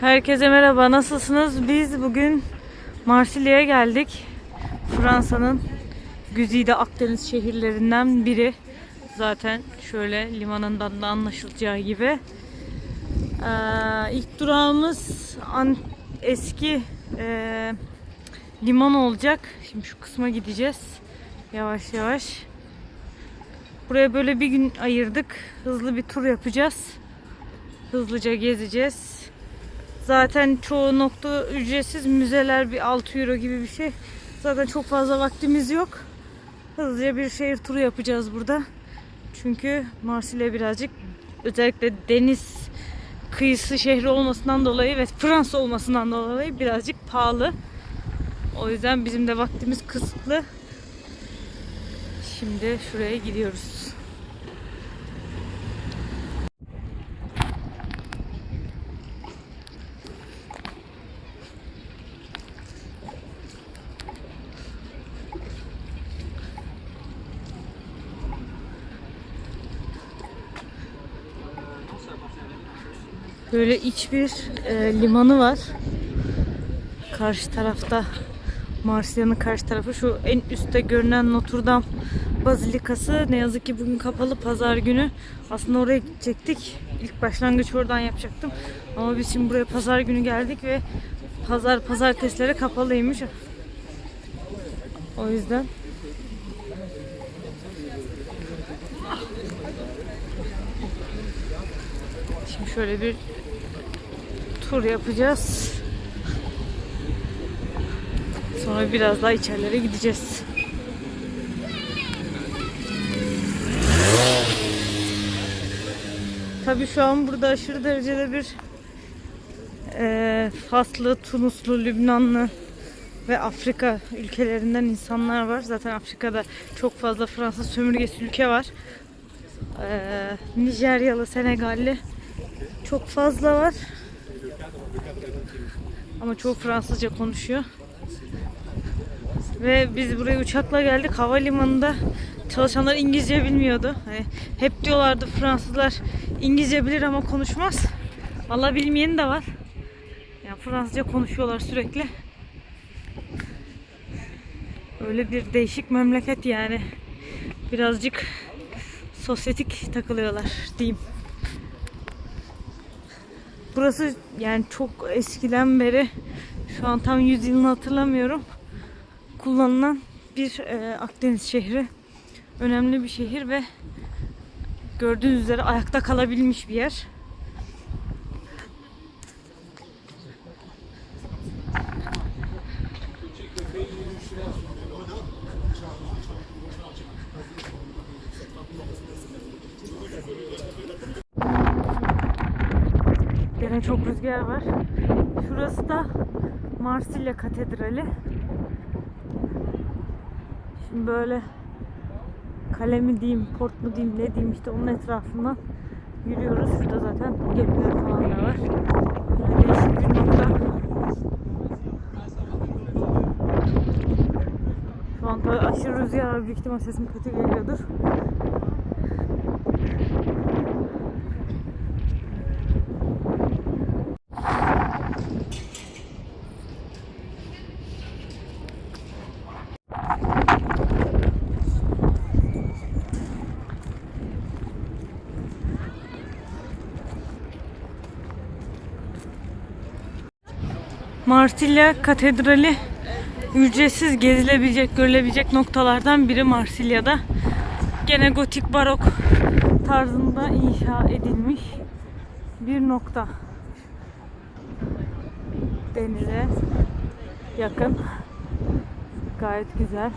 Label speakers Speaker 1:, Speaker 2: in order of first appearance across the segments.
Speaker 1: Herkese merhaba. Nasılsınız? Biz bugün Marsilya'ya geldik. Fransa'nın güzide Akdeniz şehirlerinden biri. Zaten şöyle limanından da anlaşılacağı gibi. Ee, ilk durağımız an, eski e, liman olacak. Şimdi şu kısma gideceğiz. Yavaş yavaş. Buraya böyle bir gün ayırdık. Hızlı bir tur yapacağız. Hızlıca gezeceğiz. Zaten çoğu nokta ücretsiz. Müzeler bir 6 euro gibi bir şey. Zaten çok fazla vaktimiz yok. Hızlıca bir şehir turu yapacağız burada. Çünkü Marsilya birazcık özellikle deniz kıyısı şehri olmasından dolayı ve Fransa olmasından dolayı birazcık pahalı. O yüzden bizim de vaktimiz kısıtlı. Şimdi şuraya gidiyoruz. Böyle iç bir e, limanı var. Karşı tarafta Marsilya'nın karşı tarafı şu en üstte görünen Notre Dame Bazilikası ne yazık ki bugün kapalı pazar günü. Aslında oraya gidecektik. İlk başlangıç oradan yapacaktım. Ama biz şimdi buraya pazar günü geldik ve pazar pazartesilere kapalıymış. O yüzden Şimdi şöyle bir tur yapacağız. Sonra biraz daha içerilere gideceğiz. Tabii şu an burada aşırı derecede bir eee Faslı, Tunuslu, Lübnanlı ve Afrika ülkelerinden insanlar var. Zaten Afrika'da çok fazla Fransız sömürgesi ülke var. Eee Nijeryalı, Senegalli çok fazla var. Ama çok Fransızca konuşuyor. Ve biz buraya uçakla geldik. Havalimanında çalışanlar İngilizce bilmiyordu. Hani hep diyorlardı Fransızlar İngilizce bilir ama konuşmaz. Valla bilmeyeni de var. Yani Fransızca konuşuyorlar sürekli. Öyle bir değişik memleket yani. Birazcık sosyetik takılıyorlar diyeyim. Burası yani çok eskiden beri şu an tam yüzyılını hatırlamıyorum. Kullanılan bir e, Akdeniz şehri. Önemli bir şehir ve gördüğünüz üzere ayakta kalabilmiş bir yer. Gene çok rüzgar var. Şurası da Marsilya Katedrali. Şimdi böyle kale mi diyeyim, port mu diyeyim, ne diyeyim işte onun etrafından yürüyoruz. Şurada zaten gemiler falan da var. Böyle. Şu an aşırı rüzgar var. Büyük ihtimal sesim kötü geliyordur. Marsilya Katedrali ücretsiz gezilebilecek, görülebilecek noktalardan biri Marsilya'da. Gene gotik barok tarzında inşa edilmiş bir nokta. Denize yakın. Gayet güzel.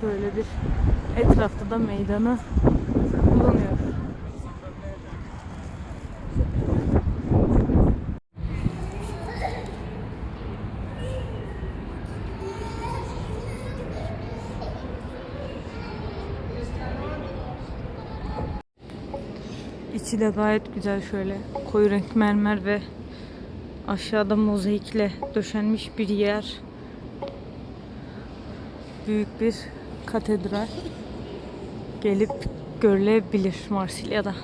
Speaker 1: Şöyle bir etrafta da meydanı bulunuyor. De gayet güzel şöyle koyu renk mermer ve aşağıda mozaikle döşenmiş bir yer. Büyük bir katedral gelip görülebilir Marsilya'da.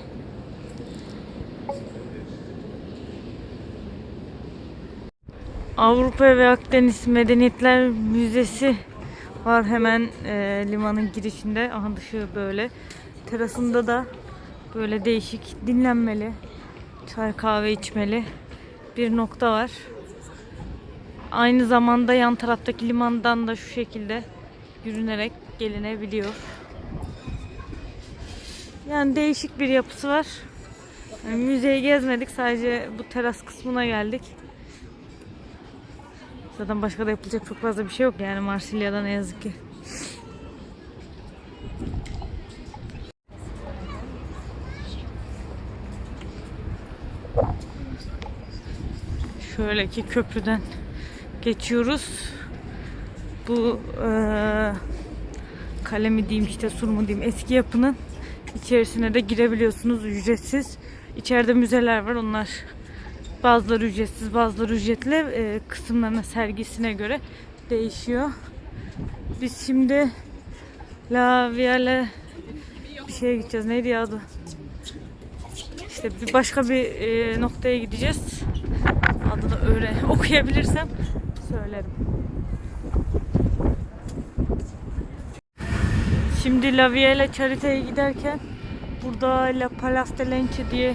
Speaker 1: Avrupa ve Akdeniz Medeniyetler Müzesi var hemen e, limanın girişinde. Aha dışı böyle. Terasında da böyle değişik dinlenmeli, çay kahve içmeli bir nokta var. Aynı zamanda yan taraftaki limandan da şu şekilde yürünerek gelinebiliyor. Yani değişik bir yapısı var. Yani müzeyi gezmedik. Sadece bu teras kısmına geldik. Zaten başka da yapılacak çok fazla bir şey yok yani Marsilya'da ne yazık ki. Şöyle ki köprüden geçiyoruz. Bu eee kale mi diyeyim işte sur mu diyeyim eski yapının içerisine de girebiliyorsunuz ücretsiz. İçeride müzeler var onlar bazıları ücretsiz bazıları ücretli e, kısımlarına sergisine göre değişiyor. Biz şimdi La Viale bir şeye gideceğiz. Neydi ya adı? İşte bir başka bir e, noktaya gideceğiz. Adını öğren okuyabilirsem söylerim. Şimdi La Viale Charité'ye giderken burada La Place de Lenche diye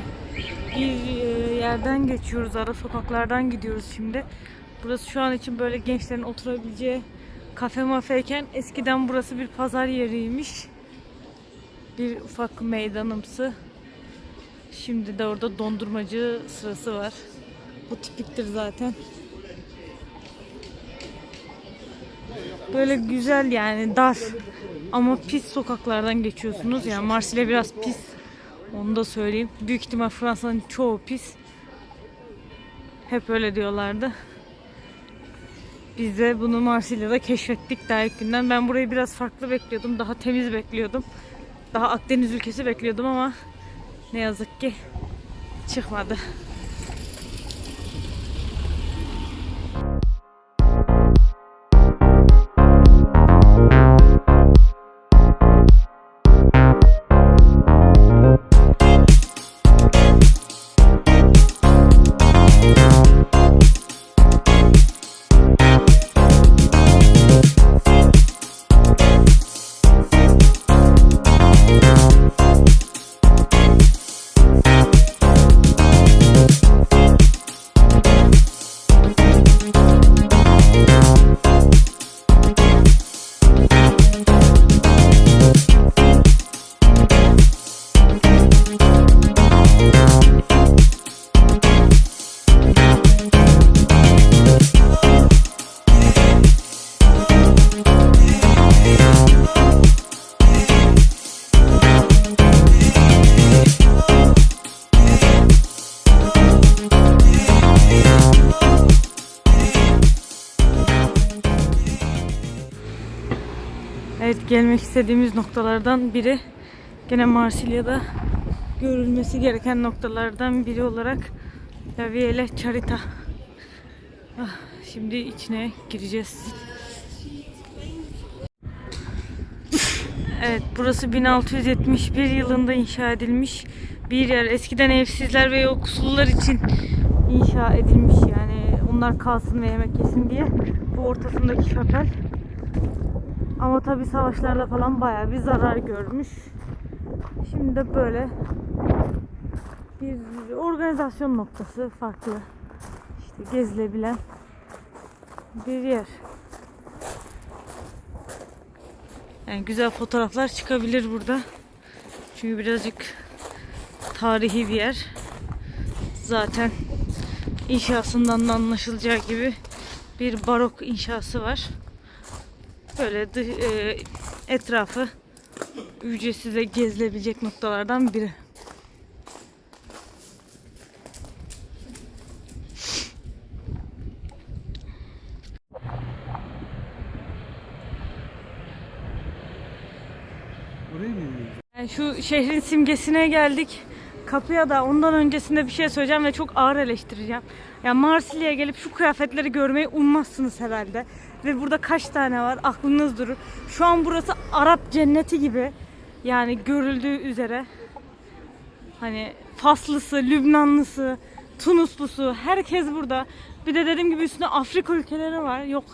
Speaker 1: bir e, yerden geçiyoruz. Ara sokaklardan gidiyoruz şimdi. Burası şu an için böyle gençlerin oturabileceği kafe mafeyken eskiden burası bir pazar yeriymiş. Bir ufak meydanımsı. Şimdi de orada dondurmacı sırası var. Bu tipiktir zaten. Böyle güzel yani dar ama pis sokaklardan geçiyorsunuz. Yani Marsilya biraz pis. Onu da söyleyeyim. Büyük ihtimal Fransa'nın çoğu pis. Hep öyle diyorlardı. Biz de bunu Marsilya'da keşfettik daha ilk günden. Ben burayı biraz farklı bekliyordum. Daha temiz bekliyordum. Daha Akdeniz ülkesi bekliyordum ama ne yazık ki çıkmadı. Gelmek istediğimiz noktalardan biri gene Marsilya'da görülmesi gereken noktalardan biri olarak La Viale Charita. Ah, şimdi içine gireceğiz. Evet burası 1671 yılında inşa edilmiş bir yer. Eskiden evsizler ve yoksullar için inşa edilmiş yani onlar kalsın ve yemek yesin diye. Bu ortasındaki şapel. Ama tabi savaşlarda falan bayağı bir zarar görmüş. Şimdi de böyle bir organizasyon noktası farklı. İşte gezilebilen bir yer. Yani güzel fotoğraflar çıkabilir burada. Çünkü birazcık tarihi bir yer. Zaten inşasından da anlaşılacağı gibi bir barok inşası var. Böyle dı- e, etrafı ücretsiz ve gezilebilecek noktalardan biri.
Speaker 2: Oraya mı?
Speaker 1: Yani şu şehrin simgesine geldik. Kapıya da ondan öncesinde bir şey söyleyeceğim ve çok ağır eleştireceğim. Ya Marsilya'ya gelip şu kıyafetleri görmeyi ummazsınız herhalde. Ve burada kaç tane var aklınız durur. Şu an burası Arap cenneti gibi. Yani görüldüğü üzere. Hani Faslısı, Lübnanlısı, Tunuslusu, herkes burada. Bir de dediğim gibi üstüne Afrika ülkeleri var. Yok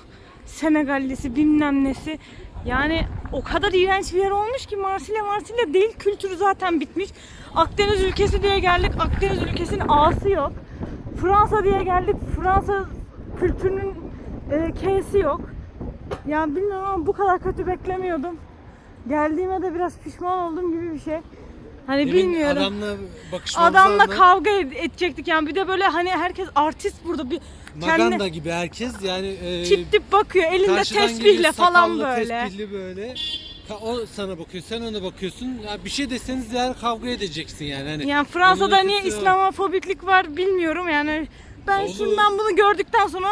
Speaker 1: Senegallisi bilmem nesi. Yani o kadar iğrenç bir yer olmuş ki Marsilya Marsilya değil kültürü zaten bitmiş. Akdeniz ülkesi diye geldik. Akdeniz ülkesinin ağası yok. Fransa diye geldik. Fransa kültürünün e, K'si yok. Ya bilmiyorum ama bu kadar kötü beklemiyordum. Geldiğime de biraz pişman oldum gibi bir şey. Hani
Speaker 2: Demin
Speaker 1: bilmiyorum.
Speaker 2: Adamla bakışmamız
Speaker 1: Adamla
Speaker 2: anda
Speaker 1: kavga ed- edecektik yani. Bir de böyle hani herkes artist burada bir
Speaker 2: Maganda
Speaker 1: kendi
Speaker 2: gibi herkes yani e,
Speaker 1: tip tip bakıyor. Elinde tesbihle
Speaker 2: geliyor,
Speaker 1: falan böyle.
Speaker 2: Tespihli böyle. O sana bakıyor, sen ona bakıyorsun. Ya bir şey deseniz yani kavga edeceksin yani. Hani
Speaker 1: Yani Fransa'da niye. İslamofobiklik var bilmiyorum yani. Ben
Speaker 2: Olur.
Speaker 1: şundan bunu gördükten sonra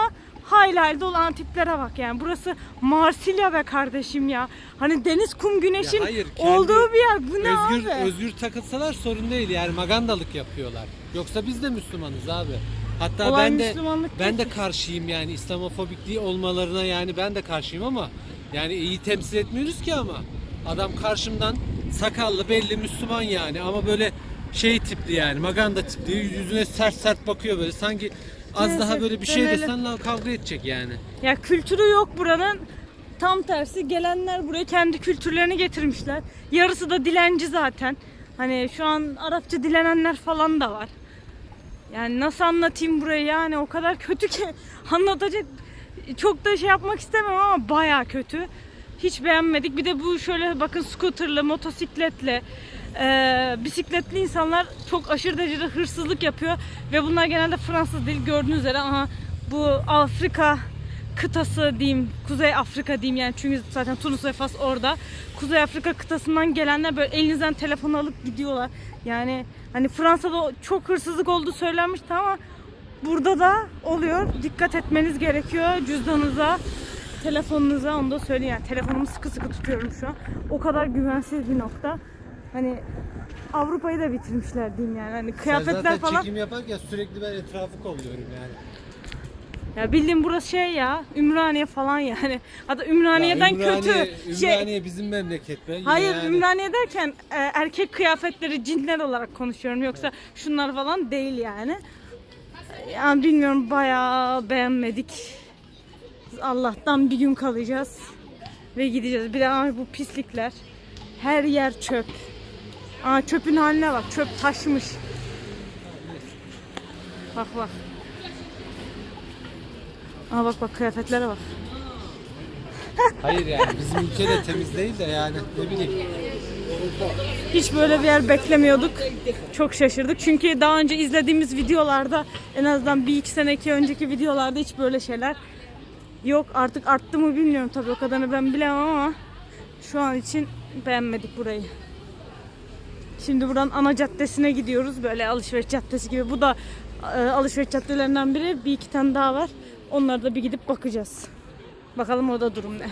Speaker 1: haylayda olan tiplere bak yani. Burası Marsilya be kardeşim ya. Hani deniz, kum, güneşin
Speaker 2: Ya hayır, kendi
Speaker 1: olduğu bir yer. Bu ne
Speaker 2: özgür
Speaker 1: abi?
Speaker 2: özgür takılsalar sorun değil yani magandalık yapıyorlar. Yoksa biz de Müslümanız abi. Hatta
Speaker 1: Olay
Speaker 2: ben de
Speaker 1: Müslümanlık
Speaker 2: ben
Speaker 1: değil
Speaker 2: de karşıyım yani İslamofobikliği olmalarına yani ben de karşıyım ama yani iyi temsil etmiyoruz ki ama. Adam karşımdan sakallı belli Müslüman yani ama böyle şey tipli yani maganda tipli yüzüne sert sert bakıyor böyle sanki az daha böyle bir şey
Speaker 1: dönelim.
Speaker 2: desen lan kavga edecek yani.
Speaker 1: Ya kültürü yok buranın. Tam tersi gelenler buraya kendi kültürlerini getirmişler. Yarısı da dilenci zaten. Hani şu an Arapça dilenenler falan da var. Yani nasıl anlatayım burayı yani o kadar kötü ki anlatacak çok da şey yapmak istemem ama baya kötü. Hiç beğenmedik. Bir de bu şöyle bakın scooterlı, motosikletle, eee, bisikletli insanlar çok aşırı derecede hırsızlık yapıyor. Ve bunlar genelde Fransız değil gördüğünüz üzere. Aha, bu Afrika kıtası diyeyim, Kuzey Afrika diyeyim yani çünkü zaten Tunus ve Fas orada. Kuzey Afrika kıtasından gelenler böyle elinizden telefon alıp gidiyorlar. Yani hani Fransa'da çok hırsızlık olduğu söylenmişti ama burada da oluyor. Dikkat etmeniz gerekiyor cüzdanınıza, telefonunuza onu da söyleyeyim. Yani telefonumu sıkı sıkı tutuyorum şu an. O kadar güvensiz bir nokta. Hani Avrupa'yı da bitirmişler diyeyim yani. Hani kıyafetler
Speaker 2: zaten
Speaker 1: falan.
Speaker 2: çekim yaparken sürekli ben etrafı kolluyorum yani.
Speaker 1: Ya bildiğim burası şey ya, Ümraniye falan yani. Hatta Ümraniye'den
Speaker 2: Ya Ümraniye-
Speaker 1: kötü. Şey,
Speaker 2: Ümraniye bizim memleket be. Yine
Speaker 1: hayır
Speaker 2: yani.
Speaker 1: Ümraniye derken e, erkek kıyafetleri cinler olarak konuşuyorum. Yoksa şunlar falan değil yani. Yani bilmiyorum bayağı beğenmedik. Allah'tan bir gün kalacağız. Ve gideceğiz. Bir de bu pislikler. Her yer çöp. Aa, çöpün haline bak. Çöp taşmış. Bak bak. Aa bak bak kıyafetlere bak.
Speaker 2: Hayır yani bizim ülkede temiz değil de yani ne bileyim.
Speaker 1: Hiç böyle bir yer beklemiyorduk. Çok şaşırdık. Çünkü daha önce izlediğimiz videolarda en azından bir iki sene iki önceki videolarda hiç böyle şeyler yok. Artık arttı mı bilmiyorum tabii o kadarını ben bilemem ama şu an için beğenmedik burayı. Şimdi buradan ana caddesine gidiyoruz. Böyle alışveriş caddesi gibi. Bu da e, alışveriş caddelerinden biri. Bir iki tane daha var. Onlara da bir gidip bakacağız. Bakalım orada durum ne.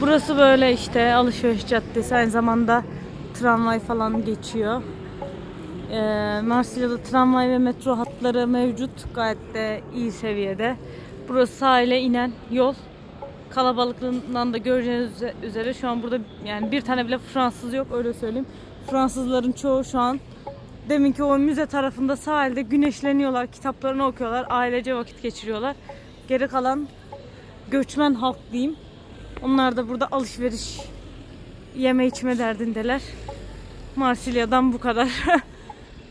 Speaker 1: Burası böyle işte alışveriş caddesi. Aynı zamanda tramvay falan geçiyor. Ee, Marsilya'da tramvay ve metro hatları mevcut. Gayet de iyi seviyede. Burası sahile inen yol. Kalabalıklığından da göreceğiniz üze- üzere şu an burada yani bir tane bile Fransız yok öyle söyleyeyim. Fransızların çoğu şu an deminki o müze tarafında sahilde güneşleniyorlar, kitaplarını okuyorlar, ailece vakit geçiriyorlar. Geri kalan göçmen halk diyeyim. Onlar da burada alışveriş, yeme içme derdindeler. Marsilya'dan bu kadar.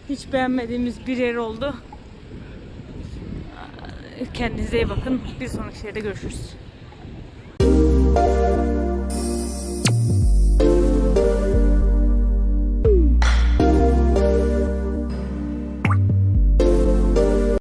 Speaker 1: Hiç beğenmediğimiz bir yer oldu. Kendinize iyi bakın. Bir sonraki şeyde görüşürüz.